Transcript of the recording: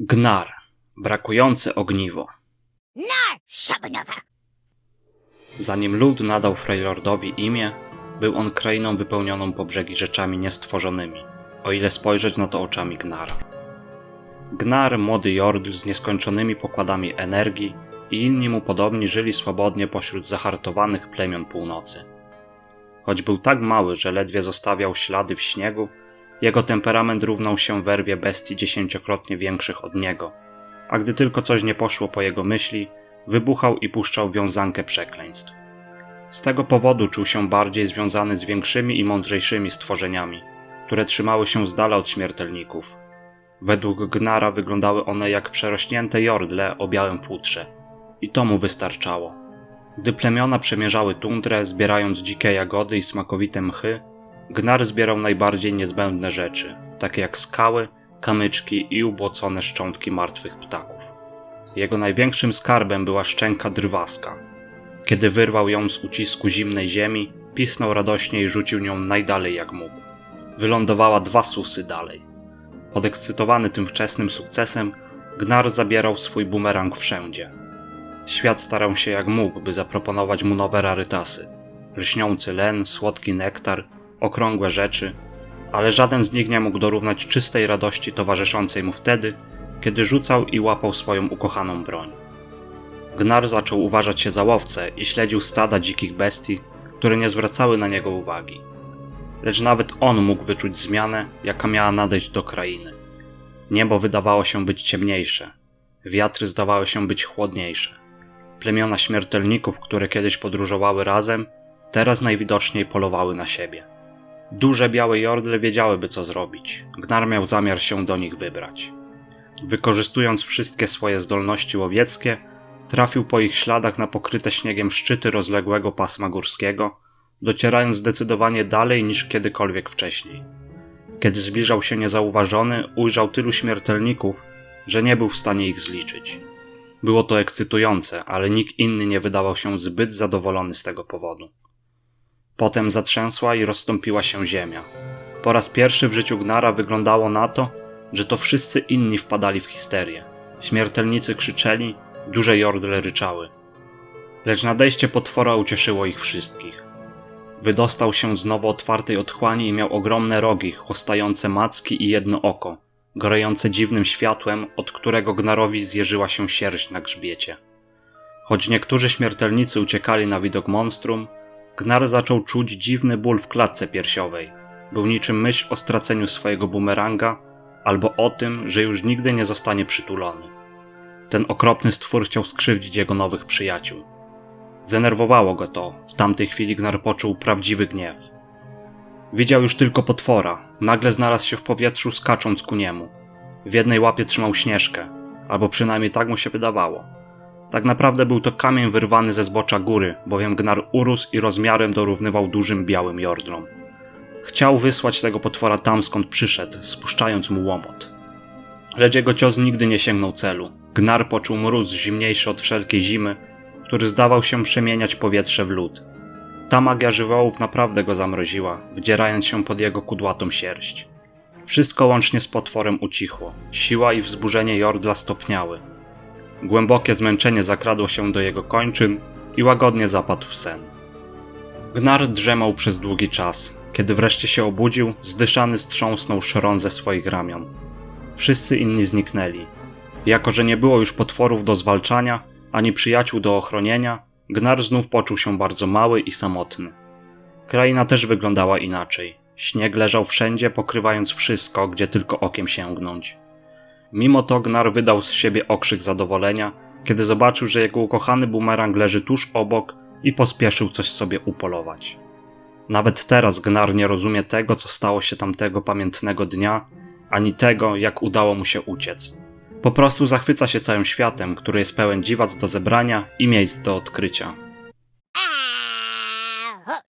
Gnar. Brakujące ogniwo. Szabnowa! Zanim lud nadał Freylordowi imię, był on krainą wypełnioną po brzegi rzeczami niestworzonymi, o ile spojrzeć na to oczami Gnara. Gnar, młody Jordl z nieskończonymi pokładami energii i inni mu podobni żyli swobodnie pośród zahartowanych plemion północy. Choć był tak mały, że ledwie zostawiał ślady w śniegu, jego temperament równał się werwie bestii dziesięciokrotnie większych od niego, a gdy tylko coś nie poszło po jego myśli, wybuchał i puszczał wiązankę przekleństw. Z tego powodu czuł się bardziej związany z większymi i mądrzejszymi stworzeniami, które trzymały się z dala od śmiertelników. Według Gnara wyglądały one jak przerośnięte jordle o białym futrze. I to mu wystarczało. Gdy plemiona przemierzały tundrę, zbierając dzikie jagody i smakowite mchy, Gnar zbierał najbardziej niezbędne rzeczy, takie jak skały, kamyczki i ubłocone szczątki martwych ptaków. Jego największym skarbem była szczęka drwaska. Kiedy wyrwał ją z ucisku zimnej ziemi, pisnął radośnie i rzucił nią najdalej jak mógł. Wylądowała dwa susy dalej. Podekscytowany tym wczesnym sukcesem, Gnar zabierał swój bumerang wszędzie. Świat starał się jak mógł, by zaproponować mu nowe rarytasy. Lśniący len, słodki nektar, okrągłe rzeczy, ale żaden z nich nie mógł dorównać czystej radości towarzyszącej mu wtedy, kiedy rzucał i łapał swoją ukochaną broń. Gnar zaczął uważać się za łowcę i śledził stada dzikich bestii, które nie zwracały na niego uwagi. Lecz nawet on mógł wyczuć zmianę, jaka miała nadejść do krainy. Niebo wydawało się być ciemniejsze, wiatry zdawały się być chłodniejsze. Plemiona śmiertelników, które kiedyś podróżowały razem, teraz najwidoczniej polowały na siebie. Duże białe jordle wiedziałyby co zrobić. Gnar miał zamiar się do nich wybrać. Wykorzystując wszystkie swoje zdolności łowieckie, trafił po ich śladach na pokryte śniegiem szczyty rozległego pasma górskiego, docierając zdecydowanie dalej niż kiedykolwiek wcześniej. Kiedy zbliżał się niezauważony, ujrzał tylu śmiertelników, że nie był w stanie ich zliczyć. Było to ekscytujące, ale nikt inny nie wydawał się zbyt zadowolony z tego powodu. Potem zatrzęsła i rozstąpiła się ziemia. Po raz pierwszy w życiu Gnara wyglądało na to, że to wszyscy inni wpadali w histerię. Śmiertelnicy krzyczeli, duże jordle ryczały. Lecz nadejście potwora ucieszyło ich wszystkich. Wydostał się z nowo otwartej otchłani i miał ogromne rogi, chłostające macki i jedno oko, gorejące dziwnym światłem, od którego Gnarowi zjeżyła się sierść na grzbiecie. Choć niektórzy śmiertelnicy uciekali na widok monstrum, Gnar zaczął czuć dziwny ból w klatce piersiowej. Był niczym myśl o straceniu swojego bumeranga albo o tym, że już nigdy nie zostanie przytulony. Ten okropny stwór chciał skrzywdzić jego nowych przyjaciół. Zdenerwowało go to. W tamtej chwili Gnar poczuł prawdziwy gniew. Widział już tylko potwora. Nagle znalazł się w powietrzu, skacząc ku niemu. W jednej łapie trzymał śnieżkę, albo przynajmniej tak mu się wydawało. Tak naprawdę był to kamień wyrwany ze zbocza góry, bowiem Gnar urósł i rozmiarem dorównywał dużym białym jordlom. Chciał wysłać tego potwora tam, skąd przyszedł, spuszczając mu łomot. Lecz jego cios nigdy nie sięgnął celu. Gnar poczuł mróz zimniejszy od wszelkiej zimy, który zdawał się przemieniać powietrze w lód. Ta magia żywiołów naprawdę go zamroziła, wdzierając się pod jego kudłatą sierść. Wszystko łącznie z potworem ucichło. Siła i wzburzenie Jordla stopniały. Głębokie zmęczenie zakradło się do jego kończyn i łagodnie zapadł w sen. Gnar drzemał przez długi czas. Kiedy wreszcie się obudził, zdyszany strząsnął szron ze swoich ramion. Wszyscy inni zniknęli. Jako, że nie było już potworów do zwalczania, ani przyjaciół do ochronienia, Gnar znów poczuł się bardzo mały i samotny. Kraina też wyglądała inaczej. Śnieg leżał wszędzie, pokrywając wszystko, gdzie tylko okiem sięgnąć. Mimo to Gnar wydał z siebie okrzyk zadowolenia, kiedy zobaczył, że jego ukochany bumerang leży tuż obok i pospieszył coś sobie upolować. Nawet teraz Gnar nie rozumie tego, co stało się tamtego pamiętnego dnia, ani tego, jak udało mu się uciec. Po prostu zachwyca się całym światem, który jest pełen dziwac do zebrania i miejsc do odkrycia.